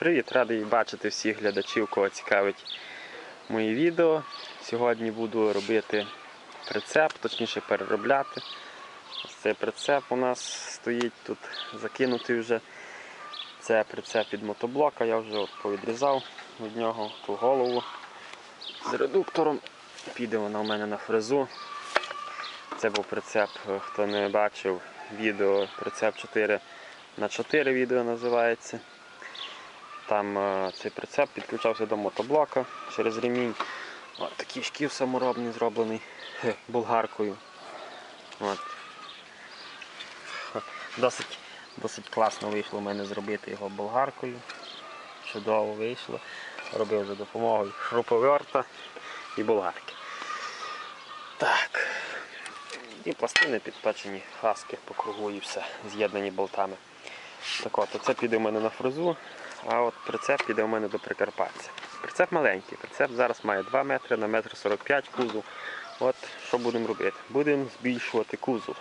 Привіт, радий бачити всіх глядачів, кого цікавить мої відео. Сьогодні буду робити прицеп, точніше переробляти. Ось цей прицеп у нас стоїть тут закинутий вже. Це прицеп від мотоблока, я вже повідрізав від нього ту голову з редуктором. Піде вона у мене на фрезу. Це був прицеп, е, хто не бачив відео, прицеп 4 на 4 відео називається. Там е, цей прицеп підключався до мотоблока через ремінь. От такий шків саморобний зроблений болгаркою. От. Досить, досить класно вийшло в мене зробити його болгаркою. Чудово вийшло. Робив за допомогою шуруповерта і болгарки. Так. І пластини підпечені, хаски по кругу і все, з'єднані болтами. Так от, оце піде в мене на фрезу, а от прицеп піде у мене до Прикарпаття. Прицеп маленький, прицеп зараз має 2 метри на метр 45 кузов. От що будемо робити? Будемо збільшувати кузов.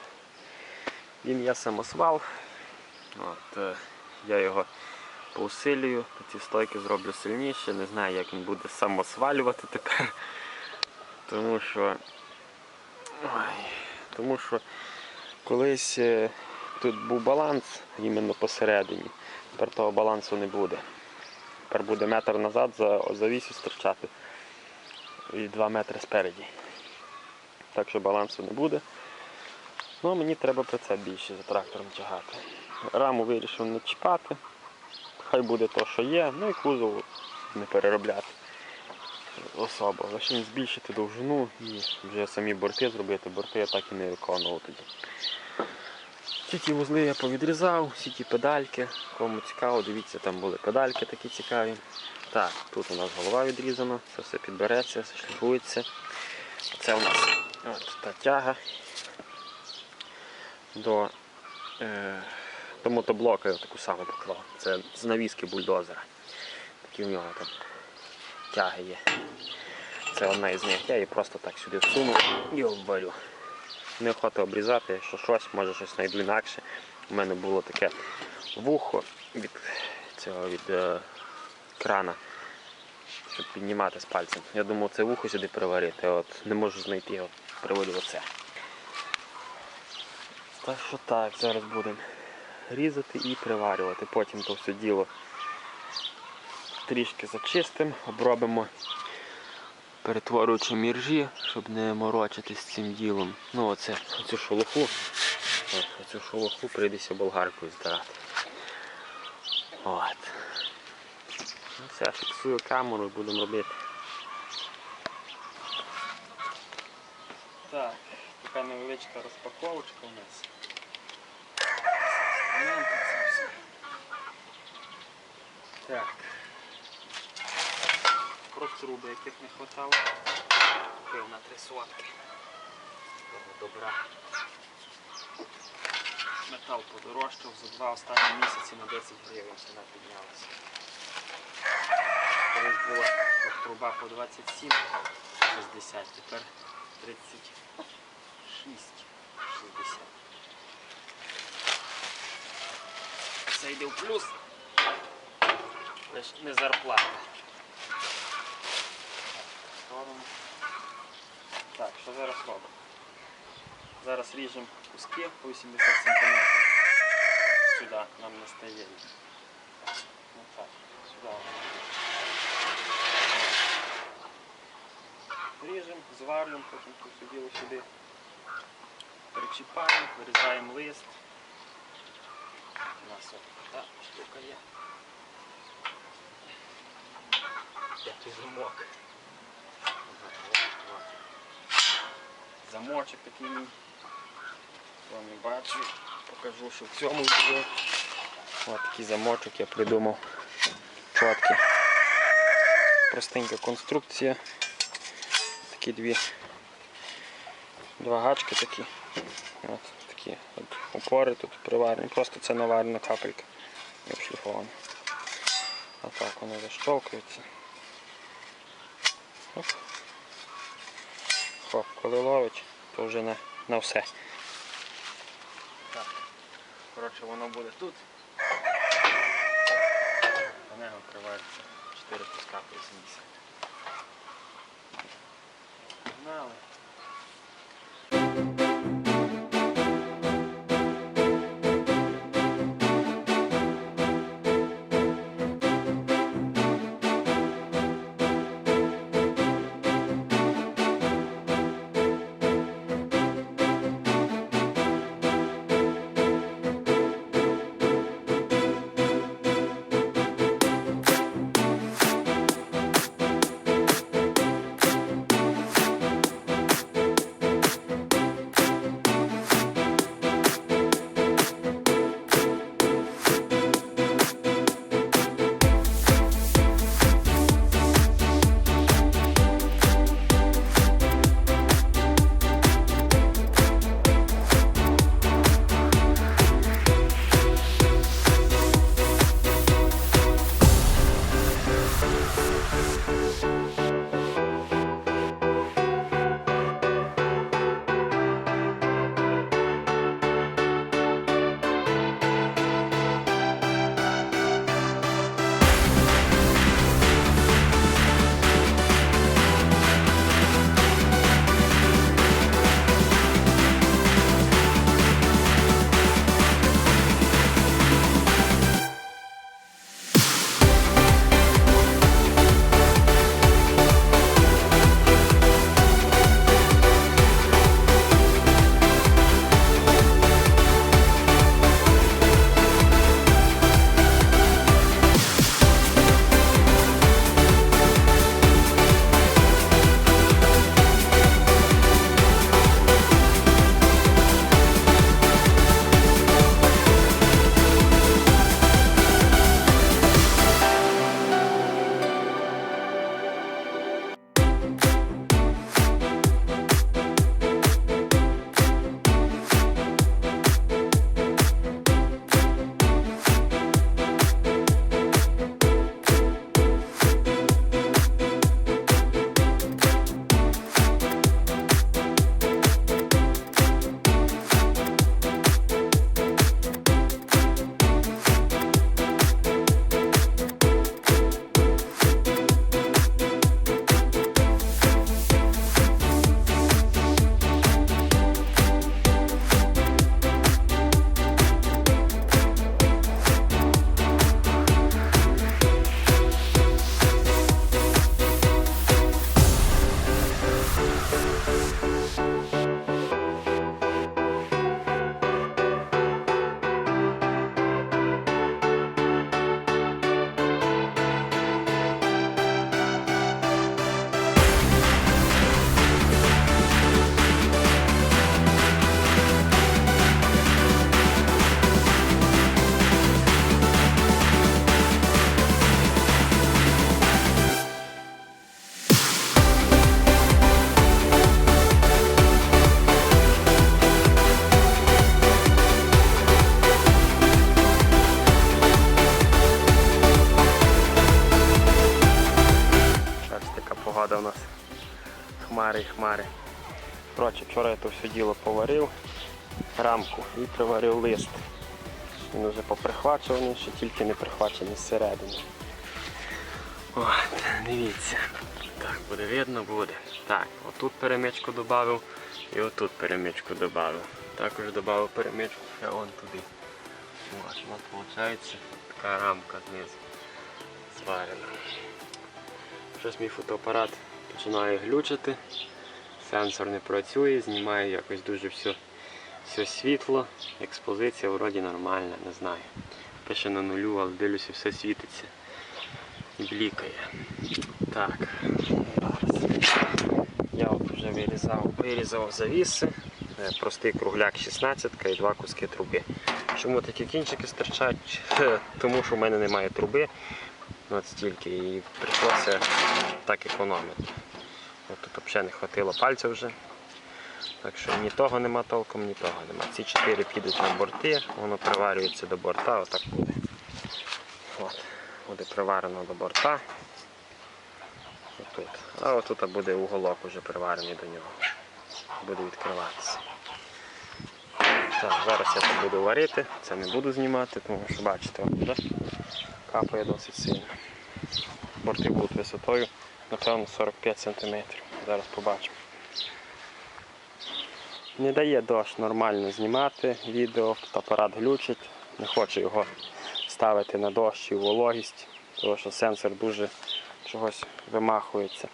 Він є самосвал. От, е, я його поусилюю, ці стойки зроблю сильніше. Не знаю, як він буде самосвалювати тепер. Тому що. Ой, тому що колись е, тут був баланс іменно посередині. Тепер того балансу не буде. Тепер буде метр назад за, за вісі стирчати і 2 метри спереді. Так що балансу не буде. Ну, мені треба прицеп більше за трактором тягати. Раму вирішив не чіпати. Хай буде то, що є, ну і кузов не переробляти особо. Лише збільшити довжину і вже самі борти зробити. Борти я так і не виконував тоді. Всі ті вузли я повідрізав, всі ті педальки. Кому цікаво, дивіться, там були педальки такі цікаві. Так, тут у нас голова відрізана, це все підбереться, все шліфується. Це у нас от, та тяга до, е, до мотоблока я таку саму поклав. Це з навіски бульдозера. Такі в нього там тяги є. Це одна із них. Я її просто так сюди всуну і обварю. Неохота обрізати, якщо щось, може щось знайду інакше. У мене було таке вухо від цього від е, крана, щоб піднімати з пальцем. Я думав це вухо сюди приварити, от не можу знайти його, приводу оце. Так що так, зараз будемо різати і приварювати. Потім то все діло трішки зачистимо, обробимо перетворюючи міржі, щоб не морочитись з цим ділом. Ну оце, оцю шолоху, оцю шолоху прийдеться болгаркою здирати. От. Ну все, фіксую камеру і будемо робити. Так, така невеличка розпаковочка у нас. Інструменти все. Яких не хватало. Пив на три сотки. Добра. Метал подорожчав за два останні місяці на 10 гривень ціна піднялася. Колись була труба по 27, 60, тепер 36, 60. Це йде в плюс. Лиш не зарплата. Сторону. Так, що зараз робимо? Зараз ріжемо куски по 80 см. Сюди нам не стає. Ну так, сюди. Ріжемо, зварюємо, потім все діло сюди. Перечіпаємо, вирізаємо лист. У нас от така штука є. Тут замок? Замочок такий мій. Хто не бачив, покажу, що в цьому відео. Ось такий замочок я придумав. Чоткий. Простенька конструкція. Такі дві два гачки такі. От такі от опори тут приварені. Просто це наварена капелька і обшліфована. А так вони защолкуються. Оп. О, коли ловить, то вже на на все. Так, коротше воно буде тут. На нього вкривається 4 пуска 80. Погнали. Я то все діло поварив, рамку і приварив лист. Він вже поприхвачуваний, ще тільки не прихвачений зсередини. От, дивіться. Так, буде видно, буде. Так, отут перемичку додав і отут перемичку додав. Також додав перемичку ще вон туди. От, от виходить така рамка знизу зварена. Щось мій фотоапарат починає глючити, сенсор не працює, знімає якось дуже все, все світло, експозиція вроді нормальна, не знаю. Пише на нулю, але дивлюся, все світиться і блікає. Так, зараз. Я вже вирізав, вирізав завіси, Е, простий кругляк 16 і два куски труби. Чому такі кінчики стирчать? Е, Тому що в мене немає труби. От стільки і прийшлося так економити. Тут взагалі не хватило пальця вже. Так що ні того нема толком, ні того нема. Ці чотири підуть на борти, воно приварюється до борта, отак буде. От, буде приварено до борта. Отут. А отут буде уголок вже приварений до нього. Буде відкриватися. Так, зараз я це буду варити, це не буду знімати, тому що бачите, капає досить сильно. Борти будуть висотою, напевно, 45 см. Зараз побачимо. Не дає дощ нормально знімати відео, апарат глючить, не хочу його ставити на дощ і вологість, тому що сенсор дуже чогось вимахується.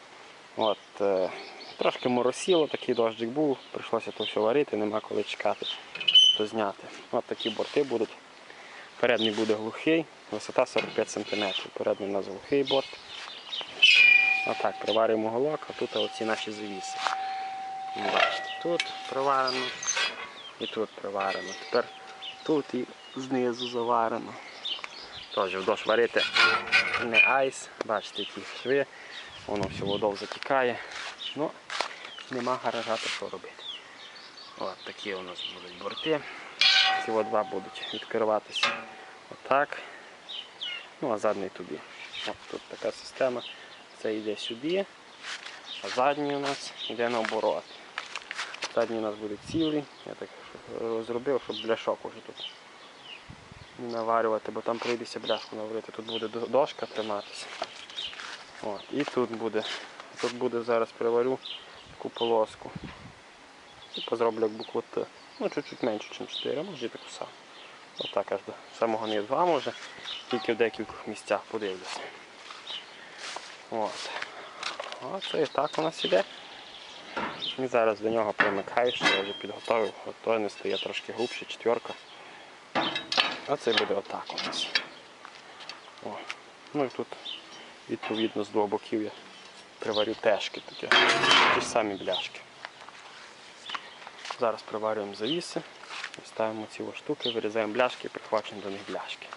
От, е, трошки моросіло, такий дощик був, прийшлося то все варити, нема коли чекати, то зняти. От такі борти будуть. Передній буде глухий, висота 45 см. Передній у нас глухий борт. Отак, приварюємо голок, а тут оці наші завіси. Бачите, тут приварено і тут приварено. Тепер тут і знизу заварено. Теж вдовж варити не айс, бачите, які шви, воно все водов затікає. Ну, нема гаража, то що робити. От такі у нас будуть борти. Ці два будуть відкриватися отак. Ну а задній туди. От тут така система. Це йде сюди, а задній у нас йде наоборот. Задній у нас буде цілий. Я так розробив, щоб бляшок уже тут не наварювати, бо там прийдеться бляшку наварити. Тут буде дошка триматися. От. І тут буде. Тут буде зараз приварю таку полоску. І позроблю як букву Т. Ну, чуть-чуть менше, ніж 4, може і таку саму. Отак аж до самого низу. А може тільки в декількох місцях подивлюся. От. Оце і так у нас іде. І зараз до нього примикаю, що я вже підготовив. Той не стає трошки грубше, четверка. А це буде отак у нас. О. Ну і тут відповідно з двох боків я приварю тежки такі. Ті ж самі бляшки. Зараз приварюємо завіси, ставимо ці штуки, вирізаємо бляшки і прихвачуємо до них бляшки.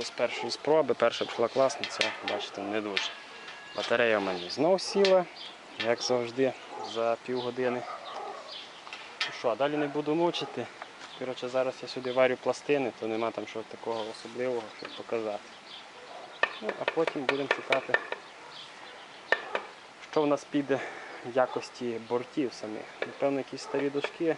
З- з першої спроби. Перша пішла класно, це, бачите, не дуже. Батарея в мене знов сіла, як завжди, за півгодини. Ну що, далі не буду мучити. Коротше, зараз я сюди варю пластини, то нема там що такого особливого, щоб показати. Ну, а потім будемо шукати, що в нас піде в якості бортів самих. Напевно, якісь старі дошки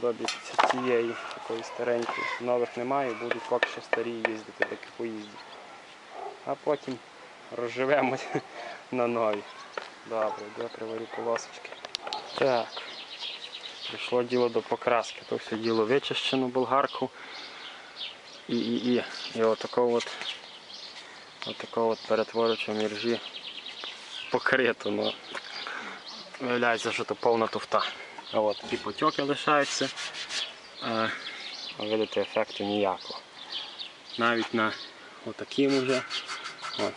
подобі цієї такої старенької. Нових немає, будуть поки що старі їздити, таки поїздять. А потім розживемось на нові. Добре, я приварю полосочки. Так. Прийшло діло до покраски. То все діло вичищено болгарку. І, і, і. І отако от, отако от перетворюючи міржі покрито. Ну, виявляється, що це повна туфта. От і потьоки лишаються. А, а видите, ефекту ніякого. Навіть на отаким уже. От,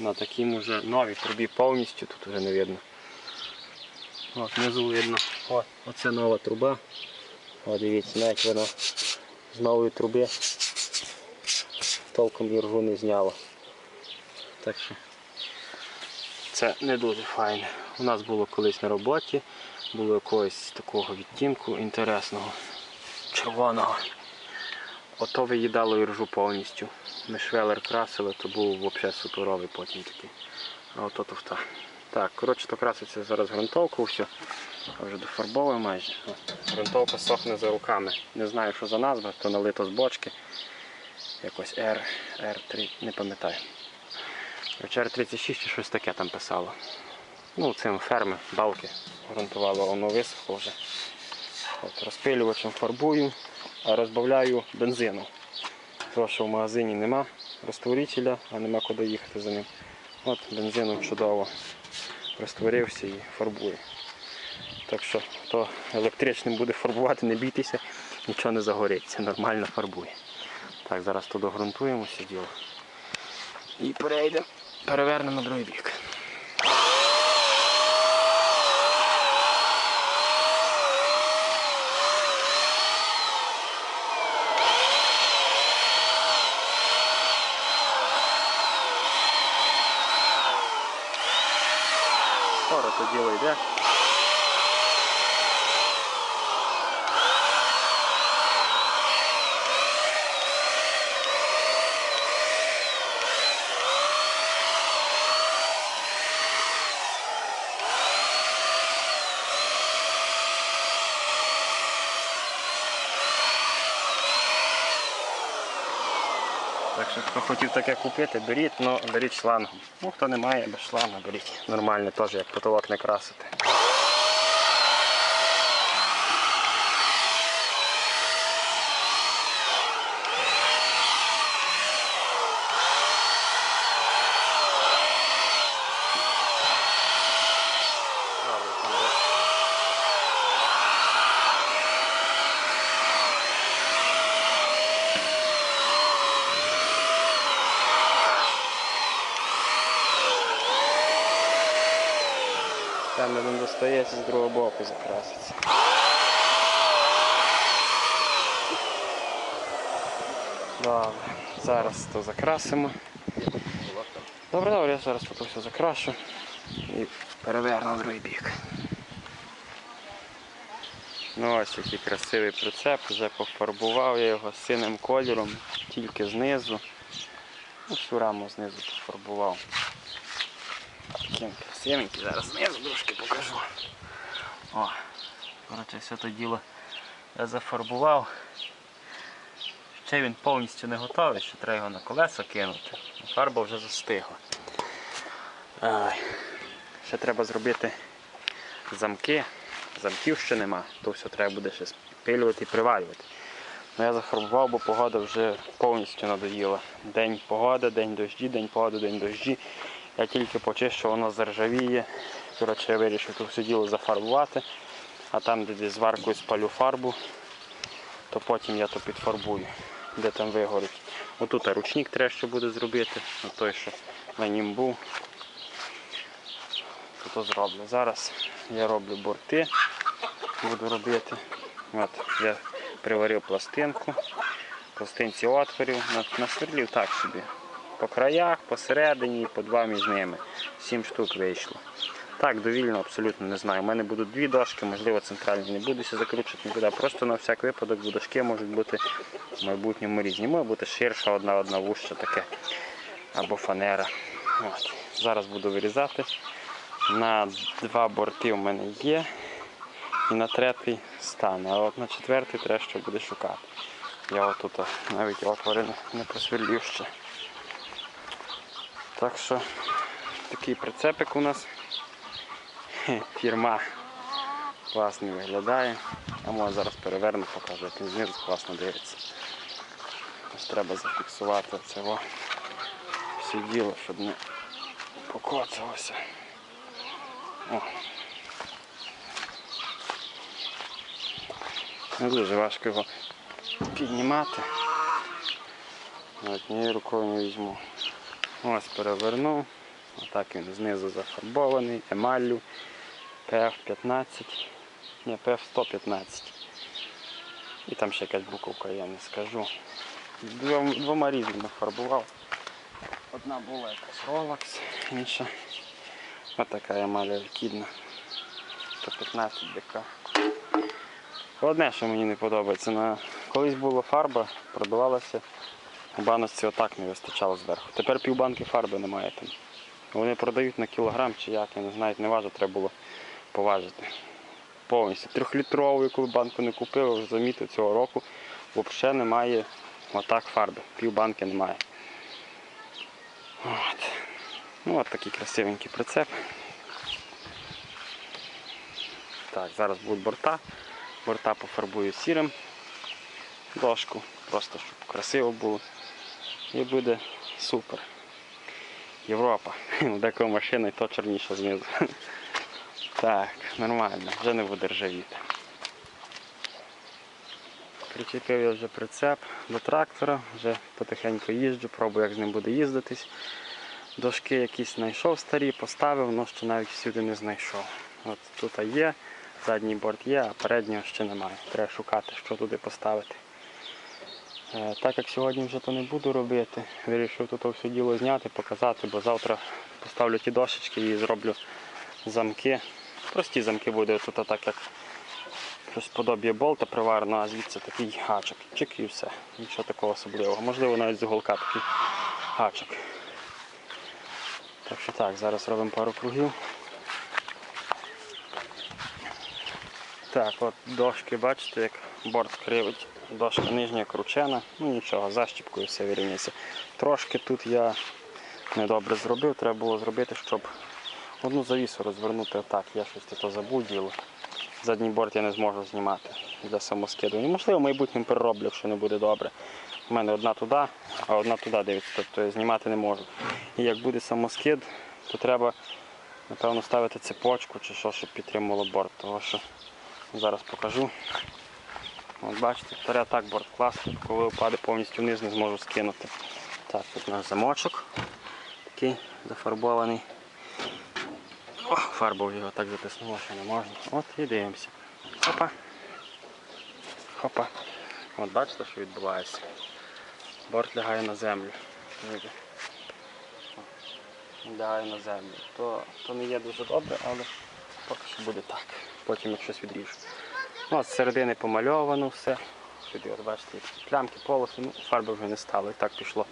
на таким уже новій трубі повністю тут вже не видно. От, внизу видно. От, оце нова труба. О, дивіться, навіть вона з нової труби толком іржу не зняло. Так що це не дуже файно. У нас було колись на роботі, було якогось такого відтінку інтересного, червоного. Ото виїдало іржу повністю. Ми швелер красили, то був взагалі суперовий потім такий. А ото туфта. Так, коротше, то краситься зараз грунтовку, все. А вже дофарбовую майже. Грунтовка сохне за руками. Не знаю, що за назва, то налито з бочки. Якось R, R3, не пам'ятаю. Коротше, R36 чи щось таке там писало. Ну, цим ферми, балки грунтувало, воно висохло вже. От, розпилювачем фарбую, а розбавляю бензину. Тому що в магазині нема розтворителя, а нема куди їхати за ним. От бензином чудово розтворився і фарбує. Так що хто електричним буде фарбувати, не бійтеся, нічого не загориться, нормально фарбує. Так, зараз тут догрунтуємо все діло. І перейдемо, перевернемо другий бік. Скоро то діло йде. Так що хто хотів таке купити, беріть, але беріть шлангом. Ну хто не має, без шланга беріть. Нормально теж, як потолок не красити. Достається з другого боку закраситься. Добре, зараз то закрасимо. Добре, добре, я зараз тут все закрашу і переверну в другий бік. Ну ось який красивий прицеп, вже пофарбував я його синим кольором, тільки знизу. Ну, всю раму знизу пофарбував. Таким красивенький, зараз знизу трошки покажу. О, коротше, все то діло я зафарбував. Ще він повністю не готовий, ще треба його на колеса кинути. Фарба вже застигла. Ай. Ще треба зробити замки. Замків ще нема, то все треба буде ще спилювати і приварювати. Ну, я зафарбував, бо погода вже повністю надоїла. День погода, день дощі, день погода, день дощі. Я тільки почищу, воно заржавіє. Коротше, я вирішив тут все діло зафарбувати, а там, де зваркою спалю фарбу, то потім я то підфарбую, де там вигорить. Отут ручник треба ще буде зробити, на той, що на нім був. То, то зроблю. Зараз я роблю борти. буду робити. От, я приварив пластинку, пластинці отворів, на- насверлів так собі. По краях, посередині по два між ними. Сім штук вийшло. Так, довільно, абсолютно не знаю. У мене будуть дві дошки, можливо, центральні не будуся закручувати нікуди. Просто на всяк випадок, дошки можуть бути в майбутньому різні. Може бути ширша одна, одна вужча таке. Або фанера. От. Зараз буду вирізати. На два борти в мене є. І на третій стане. А от на четвертий треба ще буде шукати. Я отут навіть отвори не просверлів ще. Так що такий прицепик у нас. Фірма класно виглядає. А може зараз переверну, покажу, як він знизу класно дивиться. Ось треба зафіксувати цього все діло, щоб не покоцалося. Не дуже важко його піднімати. Однією рукою не візьму. Ось перевернув. Отак він знизу зафарбований, емаллю PF15. Ні, PF115. І там ще якась буковка, я не скажу. Двома різними фарбував. Одна була якась Rolex, інша. Ось така емаль алькідна. 115 ДК. Одне, що мені не подобається, колись була фарба, продавалася, баночці отак не вистачало зверху. Тепер півбанки фарби немає там. Вони продають на кілограм чи як, я не знаю, не важу, треба було поважити. Повністю. Трьохлітрову, яку банку не купив, вже замітив цього року, взагалі немає отак фарби. Півбанки немає. От. Ну от такий красивенький прицеп. Так, зараз будуть борта. Борта пофарбую сірим дошку, просто щоб красиво було. І буде супер. Європа. Декого машина і то чорніша знизу. Так, нормально, вже не буде ржавіти. Причепив я вже прицеп до трактора, вже потихеньку їжджу, пробую, як з ним буде їздитись. Дошки якісь знайшов старі, поставив, але ще навіть всюди не знайшов. От тут є, задній борт є, а переднього ще немає. Треба шукати, що туди поставити. Е, Так як сьогодні вже то не буду робити, вирішив тут все діло зняти, показати, бо завтра поставлю ті дошечки і зроблю замки. Прості замки буде тут так як щось подобіє болта приварено, а звідси такий гачок. Чик і все. Нічого такого особливого. Можливо, навіть з уголка такий гачок. Так що так, зараз робимо пару кругів. Так, от дошки, бачите, як борт кривить. Дошка нижня кручена, ну нічого, защіпкою все вирівняється. Трошки тут я недобре зробив, треба було зробити, щоб одну завісу розвернути отак. Я щось то забув діло. Задній борт я не зможу знімати для самоскиду. Ну, можливо, в майбутньому перероблю, якщо не буде добре. У мене одна туди, а одна туди дивиться, тобто я знімати не можу. І як буде самоскид, то треба, напевно, ставити цепочку чи що, щоб підтримувало борт. Тому що зараз покажу. От бачите, тепер так борт класний, коли впаде повністю вниз, не зможу скинути. Так, тут у нас замочок такий зафарбований. О, фарбу його так затиснуло, що не можна. От і дивимося. Хопа. Хопа. От бачите, що відбувається. Борт лягає на землю. Лягає на землю. То, то не є дуже добре, але поки що буде так. Потім як щось відріжу. Ну, з середини помальовано все. Сюди, от бачите, плямки, полоси, ну, фарби вже не стало. І так пішло.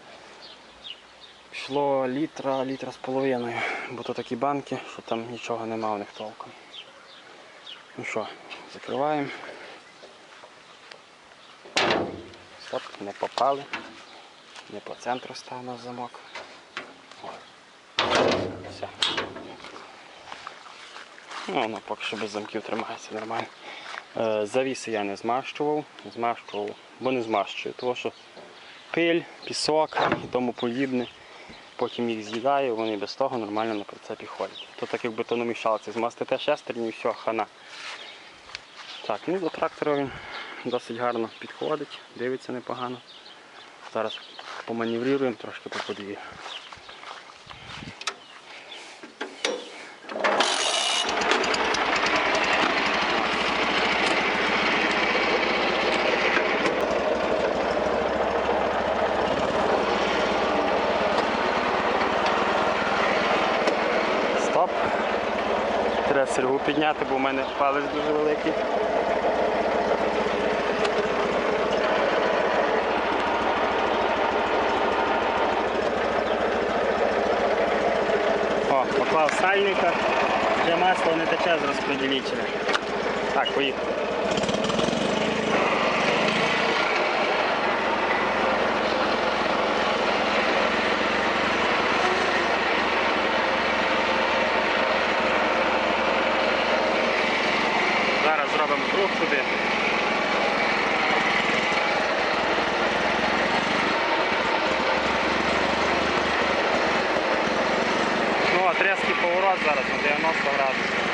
Пішло літра, літра з половиною, бо то такі банки, що там нічого нема у них толком. Ну що, закриваємо. Стоп, не попали. Не по центру став на замок. Все. Ну, воно поки що без замків тримається нормально. Е, Завіси я не змащував, змащував, бо не змащую, тому що пиль, пісок і тому подібне. Потім їх з'їдаю, вони без того нормально на прицепі ходять. То так як бетономішалці, змастите шестерню і все, хана. Так, ну до трактора він досить гарно підходить, дивиться непогано. Зараз поманевруємо трошки по подвір'ю. Підняти, бо в мене палець дуже великий. О, поклав сальника, вже масло не тече з розподілителя. Так, поїхали. Зробимо круг туди. Ну, а тряский поворот зараз на 90 градусів.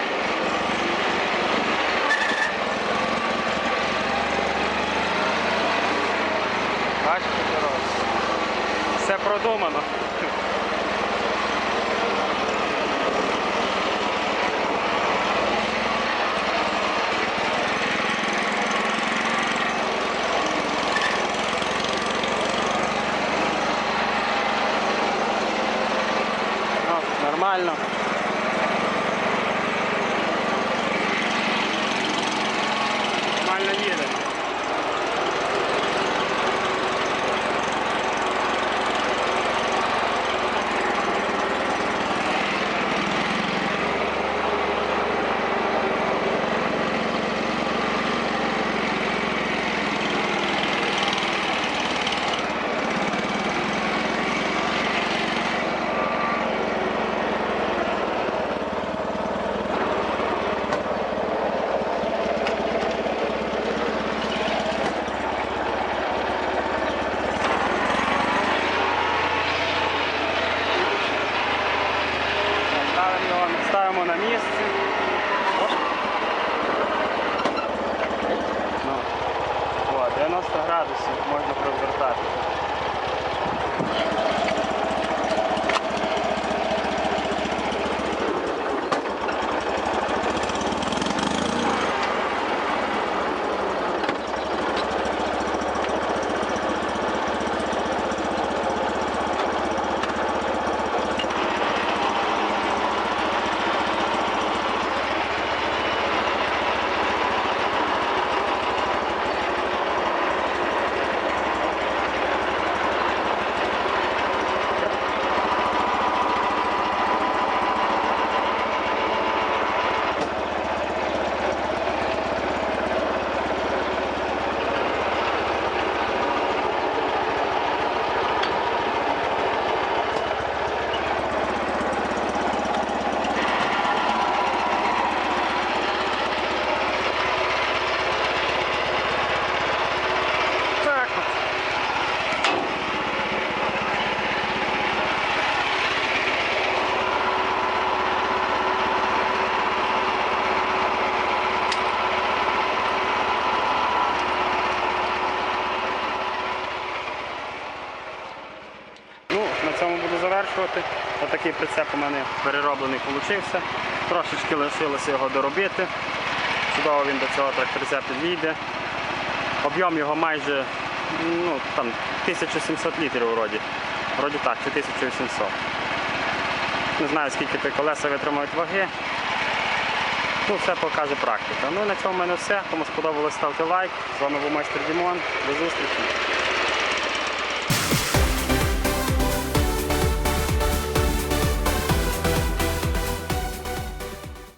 Завершувати. Отакий прицеп у мене перероблений получився. Трошечки лишилося його доробити. Чудово він до цього тракторця підійде. Об'єм його майже ну, там, 1700 літрів вроді. Вроді так, чи 1800. Не знаю, скільки ті колеса витримають ваги. Ну, все покаже практика. Ну, на цьому в мене все. Кому сподобалось, ставте лайк. З вами був майстер Дімон. До зустрічі.